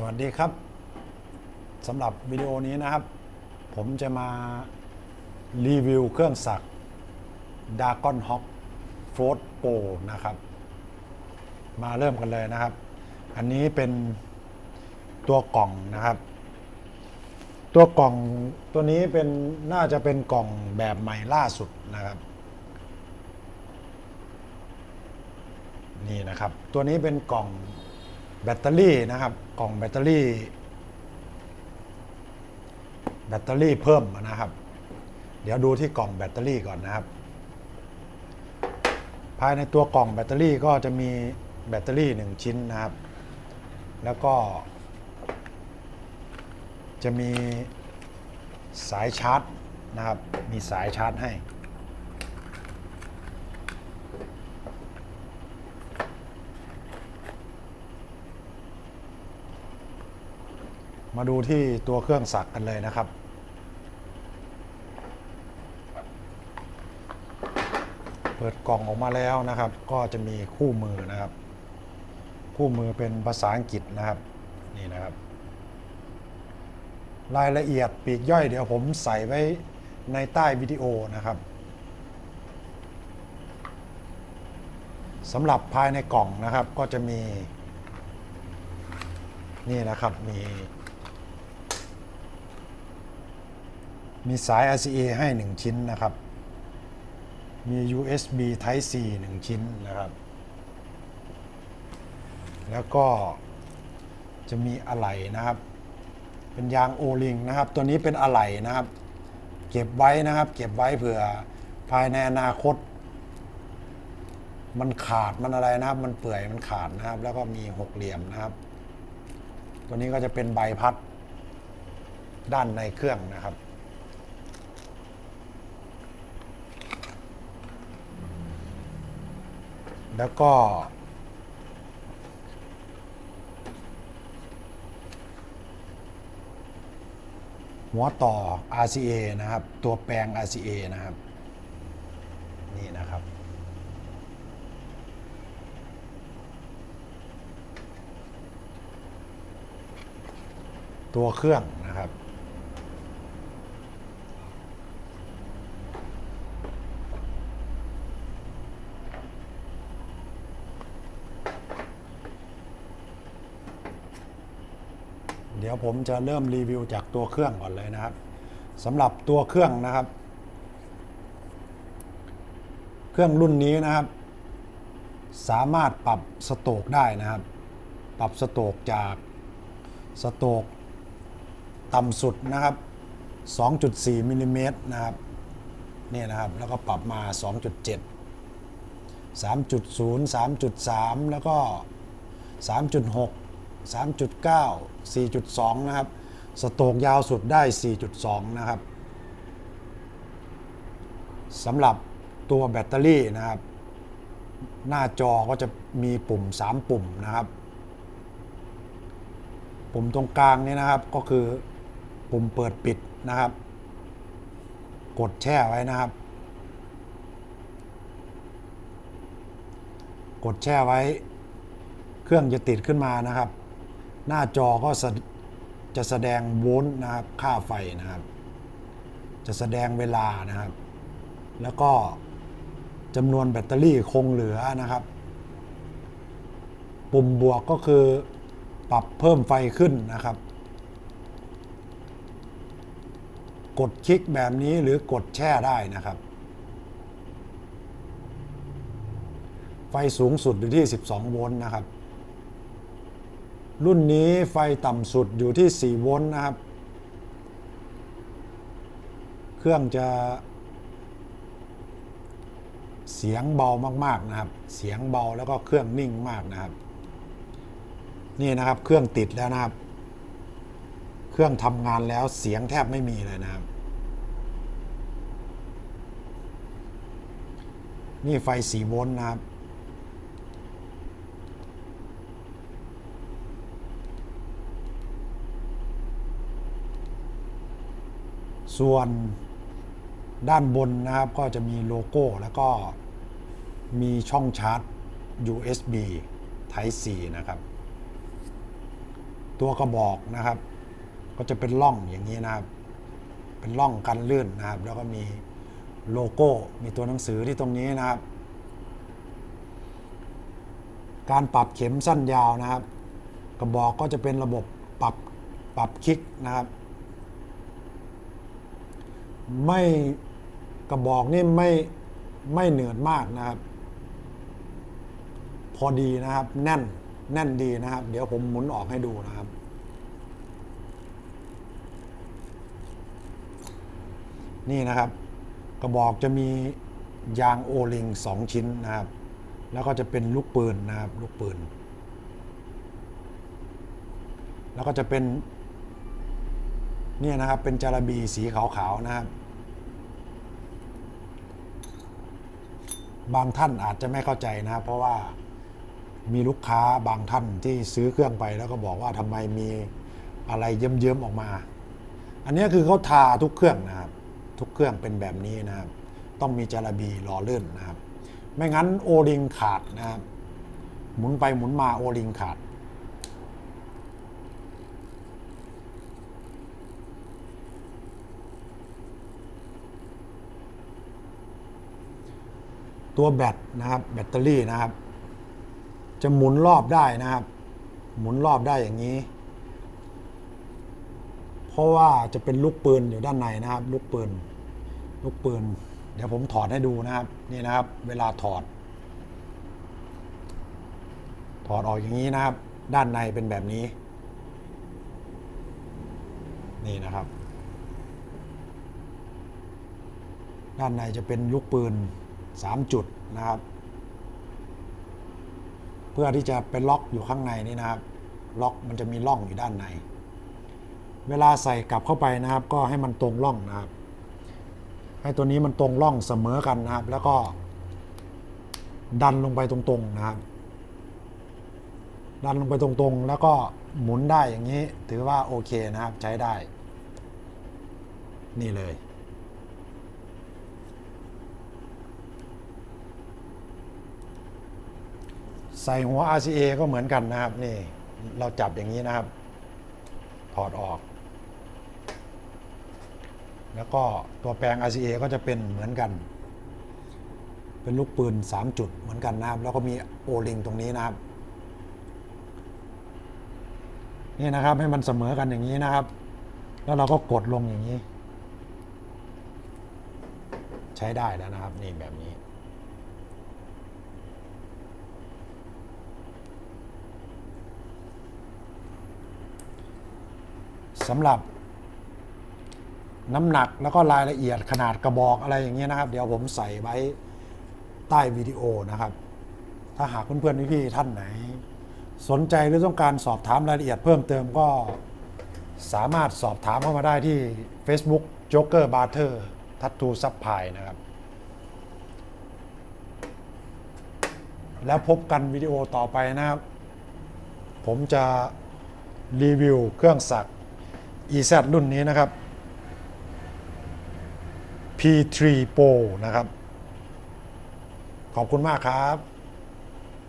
สวัสดีครับสำหรับวิดีโอนี้นะครับ ผมจะมารีวิวเครื่องสัก d a g o n Hawk f r o t Pro นะครับ มาเริ่มกันเลยนะครับ อันนี้เป็นตัวกล่องนะครับ ตัวกล่องตัวนี้เป็นน่าจะเป็นกล่องแบบใหม่ล่าสุดนะครับ นี่นะครับ ตัวนี้เป็นกล่อง แบตเตอรี่นะครับ กล่องแบตเตอรี่ แบตเตอรี่เพิ่มนะครับ เดี๋ยวดูที่กล่องแบตเตอรี่ก่อนนะครับ ภายในตัวกล่องแบตเตอรี่ก็จะมีแบตเตอรี่หนึ่งชิ้นนะครับ แล้วก็ จะมีสายชาร์จนะครับ มีสายชาร์จให้ มาดูที่ตัวเครื่องสักกันเลยนะครับ เปิดกล่องออกมาแล้วนะครับ ก็จะมีคู่มือนะครับ คู่มือเป็นภาษาอังกฤษนะครับนี่นะครับ รายละเอียดปีกย่อยเดี๋ยวผมใส่ไว้ในใต้วิดีโอนะครับสำหรับภายในกล่องนะครับก็จะมีนี่นะครับมี มีสาย RCA ให้ 1 ชิ้นนะครับ มี USB Type C 1 ชิ้นนะครับ แล้วก็จะมีอะไหล่นะครับ เป็นยางโอลิงนะครับ ตัวนี้เป็นอะไหล่นะครับ เก็บไว้นะครับ เก็บไว้เผื่อภายในอนาคต มันขาดมันอะไรนะครับ มันเปื่อยมันขาดนะครับ แล้วก็มีหกเหลี่ยมนะครับ ตัวนี้ก็จะเป็นใบพัดด้านในเครื่องนะครับ แล้วก็ หัวต่อ RCA นะครับ ตัวแปลง RCA นะครับ นี่นะครับตัวเครื่องนะครับ เดี๋ยวผมจะเริ่มรีวิวจากตัวเครื่องก่อนเลยนะครับสำหรับตัวเครื่องนะครับ เครื่องรุ่นนี้นะครับ สามารถปรับสโตรกได้นะครับ ปรับสโตรกจากสโตรกต่ำสุดนะครับ 2.4มิลลิเมตรนะครับนี่นะครับ แล้วก็ปรับมา 2.7 3.0 3.3 แล้วก็ 3.6 3.9 4.2 นะครับ สโตกยาวสุดได้ 4.2 นะครับสำหรับตัวแบตเตอรี่นะครับ หน้าจอก็จะมีปุ่ม 3 ปุ่มนะครับ ปุ่มตรงกลางนี้นะครับก็คือปุ่มเปิดปิดนะครับ กดแช่ไว้นะครับ กดแช่ไว้ เครื่องจะติดขึ้นมานะครับ หน้าจอก็จะแสดงโวลต์นะครับ ค่าไฟนะครับ จะแสดงเวลานะครับ แล้วก็จำนวนแบตเตอรี่คงเหลือนะครับ ปุ่มบวกก็คือปรับเพิ่มไฟขึ้นนะครับ กดคลิกแบบนี้หรือกดแช่ได้นะครับ ไฟสูงสุดอยู่ที่ 12 โวลต์นะครับ รุ่นนี้ไฟต่ำสุดอยู่ที่ 4 โวลต์นะครับ เครื่องจะ เสียงเบามากๆนะครับ เสียงเบาแล้วก็เครื่องนิ่งมากนะครับ นี่นะครับเครื่องติดแล้วนะครับ เครื่องทำงานแล้วเสียงแทบไม่มีเลยนะครับ นี่ไฟ 4 โวลต์นะครับ ส่วนด้านบนนะครับก็จะมีโลโก้แล้วก็มีช่องชาร์จ USB Type C นะครับ ตัวกระบอกนะครับ ก็จะเป็นร่องอย่างนี้นะครับ เป็นร่องกันลื่นนะครับ แล้วก็มีโลโก้มีตัวหนังสือที่ตรงนี้นะครับ การปรับเข็มสั้นยาวนะครับ กระบอกก็จะเป็นระบบปรับปรับคลิกนะครับ ไม่กระบอกนี่ไม่ไม่เหนือดมากนะครับ พอดีนะครับ แน่นแน่นดีนะครับ เดี๋ยวผมหมุนออกให้ดูนะครับ นี่นะครับ กระบอกจะมียางโอลิงสองชิ้นนะครับ แล้วก็จะเป็นลูกปืนนะครับ ลูกปืน แล้วก็จะเป็น เนี่ยนะครับเป็นจาระบีสีขาวๆนะครับ บางท่านอาจจะไม่เข้าใจนะครับ เพราะว่ามีลูกค้าบางท่านที่ซื้อเครื่องไปแล้วก็บอกว่าทำไมมีอะไรเยิ้มๆออกมา อันนี้คือเขาทาทุกเครื่องนะครับ ทุกเครื่องเป็นแบบนี้นะครับ ต้องมีจาระบีหล่อเลื่นนะครับ ไม่งั้นโอลิงขาดนะครับ หมุนไปหมุนมาโอลิงขาด ตัวแบตนะครับ แบตเตอรี่นะครับ จะหมุนรอบได้นะครับ หมุนรอบได้อย่างนี้ เพราะว่าจะเป็นลูกปืนอยู่ด้านในนะครับ ลูกปืน ลูกปืน เดี๋ยวผมถอดให้ดูนะครับ นี่นะครับ เวลาถอด ถอดออกอย่างนี้นะครับ ด้านในเป็นแบบนี้ นี่นะครับ ด้านในจะเป็นลูกปืน 3 จุดนะครับ เพื่อที่จะไปล็อกอยู่ข้างในนี่นะครับ ล็อกมันจะมีร่องอยู่ด้านใน เวลาใส่กลับเข้าไปนะครับ ก็ให้มันตรงร่องนะครับ ให้ตัวนี้มันตรงร่องเสมอกันนะครับ แล้วก็ดันลงไปตรงๆนะครับ ดันลงไปตรงๆ แล้วก็หมุนได้อย่างนี้ ถือว่าโอเคนะครับใช้ได้ นี่เลย ใส่หัว RCA ก็เหมือนกันนะครับนี่เราจับอย่างนี้นะครับ ถอดออก แล้วก็ตัวแปลง RCA ก็จะเป็นเหมือนกัน เป็นลูกปืน 3 จุดเหมือนกันนะครับ แล้วก็มีโอลิงตรงนี้นะครับนี่นะครับให้มันเสมอกันอย่างนี้นะครับ แล้วเราก็กดลงอย่างนี้ ใช้ได้แล้วนะครับนี่แบบนี้ สำหรับน้ำหนักแล้วก็รายละเอียดขนาดกระบอกอะไรอย่างเงี้ยนะครับ เดี๋ยวผมใส่ไว้ใต้วิดีโอนะครับ ถ้าหากเพื่อนๆพี่ๆท่านไหน สนใจหรือต้องการสอบถามรายละเอียดเพิ่มเติมก็สามารถสอบถามเข้ามาได้ที่ Facebook Joker Barter Tattoo Supply นะครับ แล้วพบกันวิดีโอต่อไปนะครับ ผมจะรีวิวเครื่องสัก EZ รุ่นนี้นะครับ P3 Pro นะครับ ขอบคุณมากครับ